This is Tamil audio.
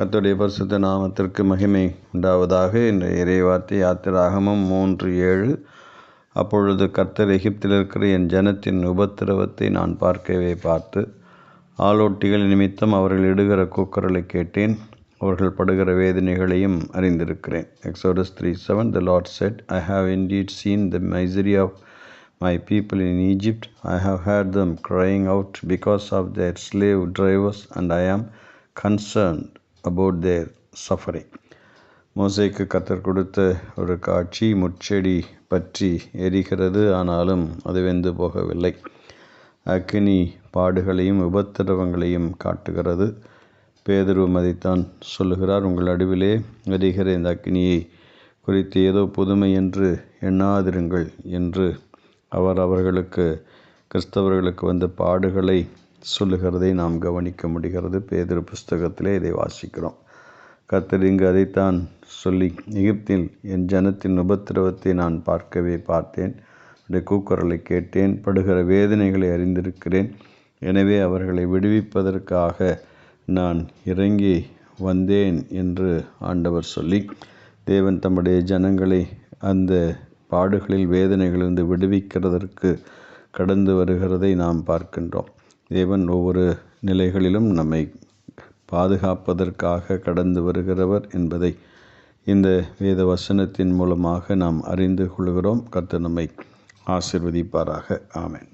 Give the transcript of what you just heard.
கத்துடைய பரிசுத்த நாமத்திற்கு மகிமை உண்டாவதாக. இந்த இறைவார்த்தை யாத்திராகமம் மூன்று ஏழு. அப்பொழுது கர்த்தர் எகிப்தில் இருக்கிற என் ஜனத்தின் உபத்திரவத்தை நான் பார்க்கவே பார்த்து ஆலோட்டிகள் நிமித்தம் அவர்கள் இடுகிற கூக்குரலை கேட்டேன். அவர்கள் படுகிற வேதனைகளையும் அறிந்திருக்கிறேன். Exodus three seven the Lord said I have indeed seen the misery of my people in Egypt I have heard them crying out because of their slave drivers and I am concerned about there suffering மோசைக்கு கத்தர் கொடுத்த ஒரு காட்சி முச்செடி பற்றி எரிகிறது. ஆனாலும் அது வெந்து போகவில்லை. அக்கினி பாடுகளையும் உபத்திரவங்களையும் காட்டுகிறது. பேதருவம் அதைத்தான் சொல்லுகிறார் உங்கள் நடுவிலே எரிகிற இந்த அக்னியை குறித்து ஏதோ புதுமை என்று எண்ணாதிருங்கள் என்று அவர் அவர்களுக்கு கிறிஸ்தவர்களுக்கு வந்த பாடுகளை சொல்லுகிறதை நாம் கவனிக்க முடிகிறது. பேதிரு புஸ்தகத்திலே இதை வாசிக்கிறோம். கத்தர் இங்கு அதைத்தான் சொல்லி எகிப்தில் என் ஜனத்தின் உபத்திரவத்தை நான் பார்க்கவே பார்த்தேன். அவருடைய கூக்குரலை கேட்டேன். படுகிற வேதனைகளை அறிந்திருக்கிறேன். எனவே அவர்களை விடுவிப்பதற்காக நான் இறங்கி வந்தேன் என்று ஆண்டவர் சொல்லி தேவன் தம்முடைய ஜனங்களை அந்த பாடுகளில் வேதனைகளிலிருந்து விடுவிக்கிறதற்கு கடந்து வருகிறதை நாம் பார்க்கின்றோம். தேவன் ஒவ்வொரு நிலைகளிலும் நம்மை பாதுகாப்பதற்காக கடந்து வருகிறவர் என்பதை இந்த வேத வசனத்தின் மூலமாக நாம் அறிந்து கொள்கிறோம். கர்த்தர் நம்மை ஆசிர்வதிப்பாராக. ஆமேன்.